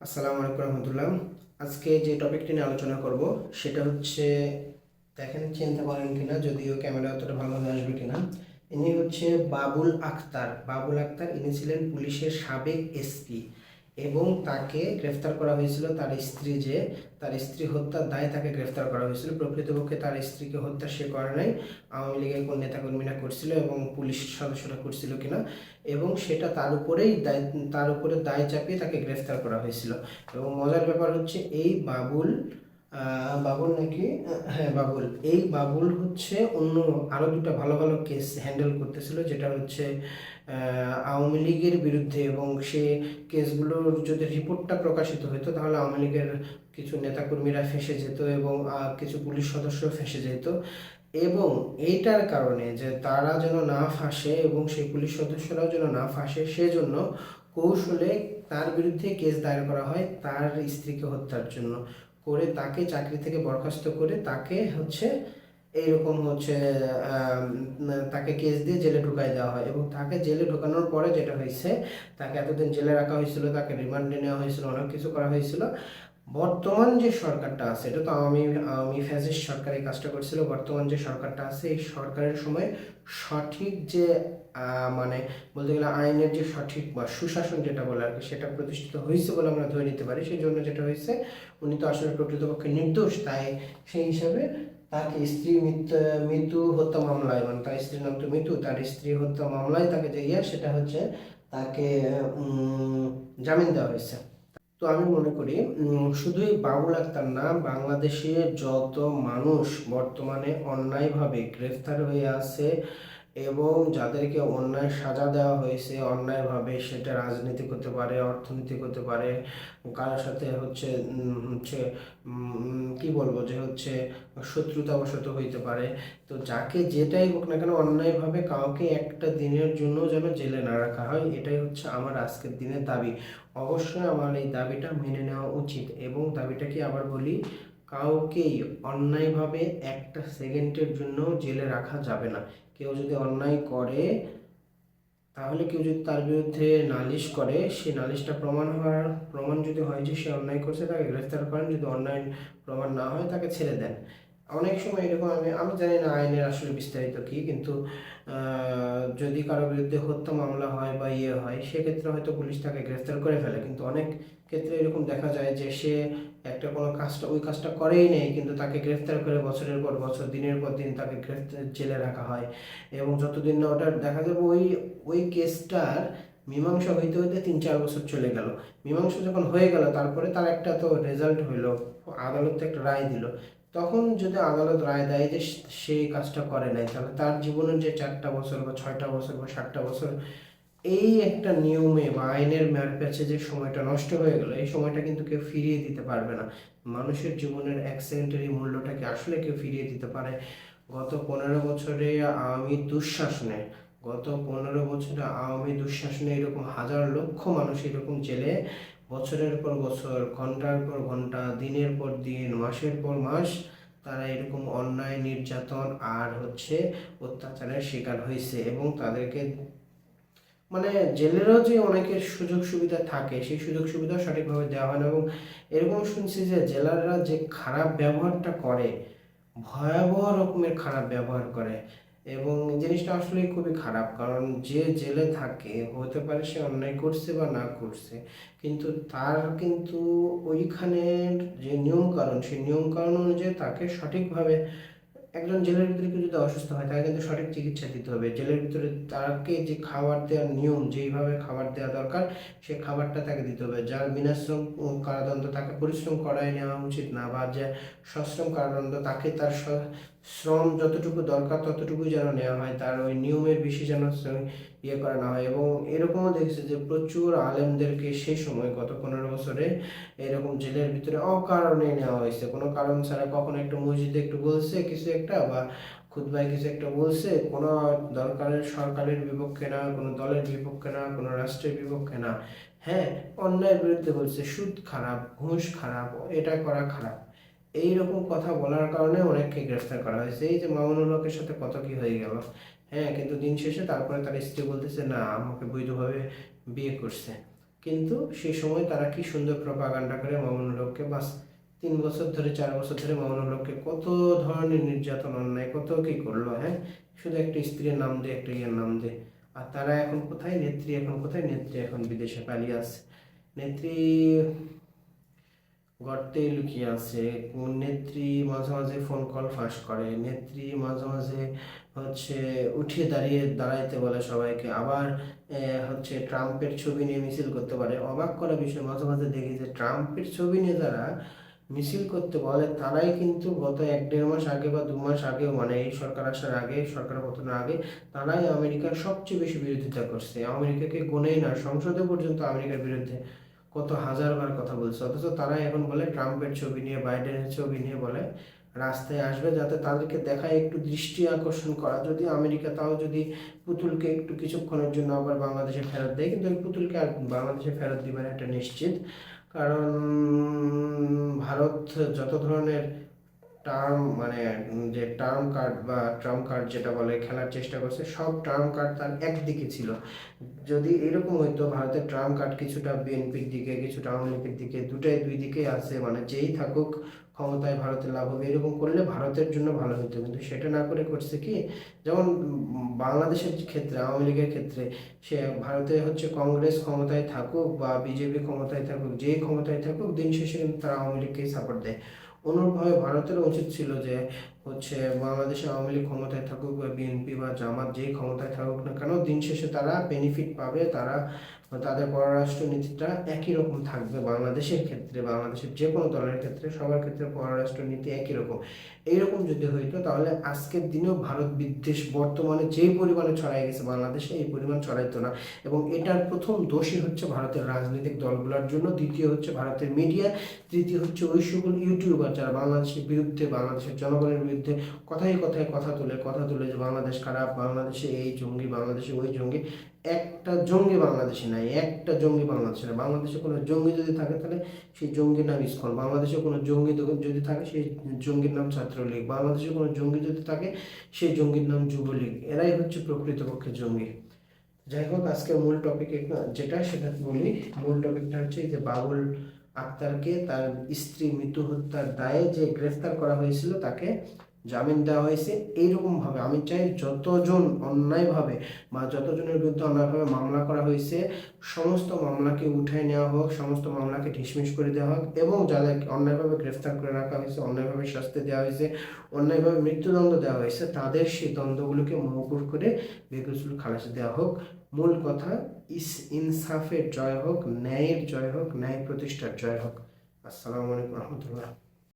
আসসালামু আলাইকুম রহমতুল্লাহ। আজকে যে টপিকটি নিয়ে আলোচনা করব, সেটা হচ্ছে, দেখেন চিনতে পারেন কিনা, যদিও ক্যামেরা অতটা ভালো ভালোভাবে আসবে কিনা। ইনি হচ্ছে বাবুল আক্তার বাবুল আক্তার ইনি ছিলেন পুলিশের সাবেক এসপি। এবং তাকে গ্রেফতার করা হয়েছিল তার স্ত্রী যে, তার স্ত্রী হত্যার দায় তাকে গ্রেফতার করা হয়েছিল। প্রকৃতপক্ষে তার স্ত্রীকে হত্যা সে করে নাই। আওয়ামী লীগের কোন নেতাকর্মীরা করছিল এবং পুলিশ সদস্যরা করছিল কিনা এবং সেটা তার উপরেই দায়, তার উপরে দায় চাপিয়ে তাকে গ্রেফতার করা হয়েছিল। এবং মজার ব্যাপার হচ্ছে এই বাবুল বাবুল নাকি? হ্যাঁ বাবুল। এই বাবুল হচ্ছে অন্য আরও দুটো ভালো ভালো কেস হ্যান্ডেল করতেছিল, যেটা হচ্ছে আওয়ামী লীগের বিরুদ্ধে এবং সে কেসগুলোর যদি রিপোর্টটা প্রকাশিত হতো তাহলে আওয়ামী লীগের কিছু নেতাকর্মীরা ফেঁসে যেত এবং কিছু পুলিশ সদস্য ফেঁসে যেত। এবং এইটার কারণে যে তারা যেন না ফাঁসে এবং সেই পুলিশ সদস্যরাও যেন না ফাঁসে, সেজন্য কৌশলে তার বিরুদ্ধে কেস দায়ের করা হয়, তার স্ত্রীকে হত্যার জন্য। করে তাকে চাকরি থেকে বরখাস্ত করে তাকে হচ্ছে এইরকম হচ্ছে তাকে কেস দিয়ে জেলে ঢুকাই দেওয়া হয়। এবং তাকে জেলে ঢোকানোর পরে যেটা হয়েছে, তাকে এতদিন জেলে রাখা হয়েছিল, তাকে রিমান্ডে নেওয়া হয়েছিল, অনেক কিছু করা হয়েছিল। বর্তমান যে সরকারটা আছে, এটা তো আওয়ামী আওয়ামী ফ্যাসিস্ট সরকার এই কাজটা করছিল। বর্তমান যে সরকারটা আছে, এই সরকারের সময় সঠিক যে মানে বলতে গেলে আইনের যে সঠিক বা সুশাসন যেটা বলে আর কি, সেটা প্রতিষ্ঠিত হয়েছে বলে আমরা ধরে নিতে পারি। সেই জন্য যেটা হয়েছে, উনি তো আসলে প্রকৃতপক্ষে নির্দোষ, তাই সেই হিসাবে তাকে স্ত্রী মৃত্যু হত্যা মামলায় মানে তার স্ত্রীর নাম তো মৃত্যু তার স্ত্রী হত্যা মামলায় তাকে যে ইয়ে সেটা হচ্ছে তাকে জামিন দেওয়া হয়েছে। তো আমি মনে করি শুধুই বাবুল আক্তার না বাংলাদেশে যত মানুষ বর্তমানে অন্যায়ভাবে গ্রেফতার হয়ে আছে এবং যাদেরকে অন্যায় সাজা দেওয়া হয়েছে, অন্যায়ভাবে সেটা রাজনীতি হতে পারে অর্থনৈতিক হতে পারে কারোর সাথে হচ্ছে হচ্ছে কি বলব যে হচ্ছে শত্রুতাবশত হইতে পারে। তো যাকে যেটাই হোক না কেন অন্যায়ভাবে কাউকে একটা দিনের জন্য যেন জেলে না রাখা হয়, এটাই হচ্ছে আমার আজকের দিনের দাবি। অবশ্যই আমার এই দাবিটা মেনে নেওয়া উচিত এবং দাবিটাকে আবার বলি কাউকেই অন্যায়ভাবে একটা সেকেন্ডের জন্য জেলে রাখা যাবে না। কেউ যদি অন্যায় করে, তাহলে কেউ যদি তার বিরুদ্ধে নালিশ করে সে নালিশটা প্রমাণ হওয়ার, প্রমাণ যদি হয় যে সে অন্যায় করছে, তাকে গ্রেফতার করেন। যদি অন্যায় প্রমাণ না হয়, তাকে ছেড়ে দেন। অনেক সময় এরকম আমি আমি জানি না আইনের আসলে বিস্তারিত কি, কিন্তু যদি কারও বিরুদ্ধে হত্যা মামলা হয় বা ইয়ে হয়, সেক্ষেত্রে হয়তো পুলিশ তাকে গ্রেফতার করে ফেলে। কিন্তু অনেক ক্ষেত্রে এরকম দেখা যায় যে সে একটা কোনো কাজটা, ওই কাজটা করেই নেই, কিন্তু তাকে গ্রেফতার করে বছরের পর বছর, দিনের পর দিন তাকে গ্রেফতার, জেলে রাখা হয়। এবং যতদিন না ওটা দেখা যাবে ওই ওই কেসটার মীমাংসা হইতে হইতে তিন চার বছর চলে গেল। মীমাংসা যখন হয়ে গেল, তারপরে তার একটা তো রেজাল্ট হইল, আদালত একটা রায় দিল। তখন যদি আদালত রায় দেয় যে সেই কাজটা করে নাই, তাহলে তার জীবনের যে চারটা বছর বা ছয়টা বছর বা সাতটা বছর, এই একটা নিয়মে বা আইনের ম্যার প্যাচে যে সময়টা নষ্ট হয়ে গেল, এই সময়টা কিন্তু কেউ ফিরিয়ে দিতে পারবে না। মানুষের জীবনের এক সেকেন্ডের এই মূল্যটাকে আসলে কেউ ফিরিয়ে দিতে পারে। গত পনেরো বছরে আওয়ামী দুঃশাসনে, গত পনেরো বছরে আওয়ামী দুঃশাসনে এরকম হাজার লক্ষ মানুষ এরকম জেলে বছরের পর বছর, ঘণ্টার পর ঘণ্টা, দিনের পর দিন, মাসের পর মাস তারা এরকম অন্যায়, নির্যাতন আর হচ্ছে অত্যাচারের শিকার হয়েছে এবং তাদেরকে মানে জেলেরও যে অনেকের সুযোগ সুবিধা থাকে, সেই সুযোগ সুবিধা সঠিকভাবে দেওয়া হয় না এবং এরকম শুনছি যে জেলাররা যে খারাপ ব্যবহারটা করে, ভয়াবহ রকমের খারাপ ব্যবহার করে এবং জিনিসটা আসলে খুবই খারাপ, কারণ যে জেলে থাকে, হতে পারে সে অন্যায় করছে বা না করছে, কিন্তু তার কিন্তু ওইখানের যে নিয়মকানুন, সেই নিয়ম কানুন অনুযায়ী তাকে সঠিকভাবে একজন জেলের ভিতরে কেউ যদি অসুস্থ হয়, তাকে কিন্তু সঠিক চিকিৎসা দিতে হবে। জেলের ভিতরে তাকে যে খাবার দেওয়ার নিয়ম, যেইভাবে খাবার দেওয়া দরকার, সে খাবারটা তাকে দিতে হবে। যার বিনাশ্রম কারাদণ্ড তাকে পরিশ্রম করাই নেওয়া উচিত না, বা যে সশ্রম কারাদণ্ড তাকে তার শ্রম যতটুকু দরকার ততটুকুই যেন নেওয়া হয়। তার ওই নিয়মের বেশি যেন ইয়ে করা না হয়। এবং এরকমও দেখছি যে প্রচুর আলেমদেরকে সেই সময় গত পনেরো বছরে এরকম জেলের ভিতরে অকারণে নেওয়া হয়েছে। কোনো কারণ ছাড়া কখনো একটু মসজিদে একটু বলছে, কিছু একটা বা খুতবায় কিছু একটা বলছে, কোনো দরকারের সরকারের বিপক্ষে না, কোনো দলের বিপক্ষে না, কোনো রাষ্ট্রের বিপক্ষে না। হ্যাঁ অন্যায়ের বিরুদ্ধে বলছে, সুদ খারাপ, ঘুষ খারাপ, এটা করা খারাপ। এই রকম কথা বলার কারণে অনেককে গ্রেফতার করা হয়েছে। এই যে মামুনুল হকের সাথে কত কি হয়ে গেল? হ্যাঁ কিন্তু দিন শেষে তারপরে তার স্ত্রী বলতেছে, না, আমাকে বৈধভাবে বিয়ে করছে। কিন্তু সেই সময় তারা কি সুন্দর প্রপাগান্ডা করে মামুনুল হককে বাস, তিন বছর ধরে, চার বছর ধরে মামুনুল হককে কত ধরনের নির্যাতন, অন্যায়, কত কি করল হ্যাঁ? শুধু একটা স্ত্রীর নাম দিয়ে একটা ইয়ের নাম দিয়ে আর তারা এখন কোথায়? নেত্রী এখন কোথায়? নেত্রী এখন বিদেশে পালিয়ে আছে নেত্রী গর্তে লুকিয়ে আছে। নেত্রী মাঝে মাঝে ফোন কল ফাঁস করে? নেত্রী মাঝে মাঝে হচ্ছে উঠে দাঁড়িয়ে দাঁড়াইতে বলে সবাইকে। আবার হচ্ছে ট্রাম্পের ছবি নিয়ে মিছিল করতে পারে। অবাক করা বিষয়, মাঝে মাঝে দেখি যে ট্রাম্পের ছবি নিয়ে যারা মিছিল করতে বলে, তারাই কিন্তু গত এক দেড় মাস আগে বা দু মাস আগেও মানে এই সরকার আসার আগে সরকার পতনের আগে, তারাই আমেরিকার সবচেয়ে বেশি বিরোধিতা করছে। আমেরিকাকে গোনেই না, সংসদে পর্যন্ত আমেরিকার বিরুদ্ধে কত হাজারবার কথা বলছে। অথচ তারা এখন বলে ট্রাম্পের ছবি নিয়ে, বাইডেনের ছবি নিয়ে বলে রাস্তায় আসবে যাতে তাদেরকে দেখায়, একটু দৃষ্টি আকর্ষণ করা। যদি আমেরিকা, তাও যদি পুতুলকে একটু কিছুক্ষণের জন্য আবার বাংলাদেশে ফেরত দেয়, কিন্তু ওই পুতুলকে আর বাংলাদেশে ফেরত দিবে না এটা নিশ্চিত। কারণ, ভারত যত ধরনের টার্ম মানে যে টার্ম কার্ড বা ট্রাম্প কার্ড যেটা বলে, খেলার চেষ্টা করছে, সব টার্ম কার্ড তার একদিকে ছিল। যদি এরকম হইতো, ভারতের ট্রাম্প কার্ড কিছুটা বিএনপির দিকে, কিছুটা আওয়ামী লীগের দিকে, দুটাই দুই দিকেই আছে মানে যেই থাকুক, ক্ষমতায় ভারতের লাভ হবে। এরকম করলে ভারতের জন্য ভালো হতো কিন্তু সেটা না করে করছে কি? যেমন বাংলাদেশের ক্ষেত্রে, আওয়ামী লীগের ক্ষেত্রে, সে ভারতে হচ্ছে কংগ্রেস ক্ষমতায় থাকুক বা বিজেপি ক্ষমতায় থাকুক, যেই ক্ষমতায় থাকুক, দিন শেষে কিন্তু তারা আওয়ামী লীগকেই সাপোর্ট দেয়। অনুরূপভাবে ভারতের উচিত ছিল যে, হচ্ছে বাংলাদেশে আওয়ামী লীগ ক্ষমতায় থাকুক বা বিএনপি বা জামাত যেই ক্ষমতায় থাকুক না কেন, দিন শেষে তারা বেনিফিট পাবে, তারা তাদের পররাষ্ট্র নীতিটা একই রকম থাকবে বাংলাদেশের ক্ষেত্রে, বাংলাদেশের যে কোনো দলের ক্ষেত্রে, সবার ক্ষেত্রে পররাষ্ট্র নীতি একই রকম। এইরকম যদি হইতো, তাহলে আজকের দিনেও ভারত বিদ্বেষ বর্তমানে যেই পরিমাণে ছড়াই গেছে বাংলাদেশে, এই পরিমাণ ছড়াইতো না। এবং এটার প্রথম দোষী হচ্ছে ভারতের রাজনৈতিক দলগুলোর জন্য, দ্বিতীয় হচ্ছে ভারতের মিডিয়া তৃতীয় হচ্ছে ওই সকল ইউটিউবার যারা বাংলাদেশের বিরুদ্ধে, বাংলাদেশের জনগণের বিরুদ্ধে কথায় কথায় কথা তুলে কথা তুলে যে বাংলাদেশ খারাপ, বাংলাদেশে এই জঙ্গি, বাংলাদেশে ওই জঙ্গি। একটা জঙ্গি বাংলাদেশে নাই, একটা জঙ্গি বাংলাদেশে নাই। বাংলাদেশে কোনো জঙ্গি যদি থাকে তাহলে সেই জঙ্গির নাম ইসকন। বাংলাদেশে কোনো জঙ্গি যদি থাকে সেই জঙ্গির নাম ছাত্রলীগ। বাংলাদেশে কোনো জঙ্গি যদি থাকে সেই জঙ্গির নাম যুবলীগ। এরাই হচ্ছে প্রকৃতপক্ষে জঙ্গি। যাই হোক, আজকে মূল টপিক যেটা, সেটা বলি। মূল টপিকটা হচ্ছে যে বাবুল আক্তারকে তার স্ত্রী মৃত্যু হত্যার দায়ে যে গ্রেফতার করা হয়েছিল, তাকে জামিন দেওয়া হয়েছে, এইরকমভাবে। আমি চাই যতজন অন্যায়ভাবে বা যতজনের বিরুদ্ধে অন্যায়ভাবে মামলা করা হয়েছে, সমস্ত মামলাকে উঠায় নেওয়া হোক, সমস্ত মামলাকে ঢিসমিস করে দেওয়া হোক এবং যাদের অন্যায়ভাবে গ্রেফতার করে রাখা হয়েছে, অন্যায়ভাবে শাস্তি দেওয়া হয়েছে, অন্যায়ভাবে মৃত্যুদণ্ড দেওয়া হয়েছে, তাদের সেই দ্বন্দ্বগুলোকে মৌকুফ করে বেকসুল খালাসি দেওয়া হোক। মূল কথা, ইস ইনসাফের জয় হোক, ন্যায়ের জয় হোক, ন্যায় প্রতিষ্ঠার জয় হোক। আসসালামু আলাইকুম রহমতুল্লাহ।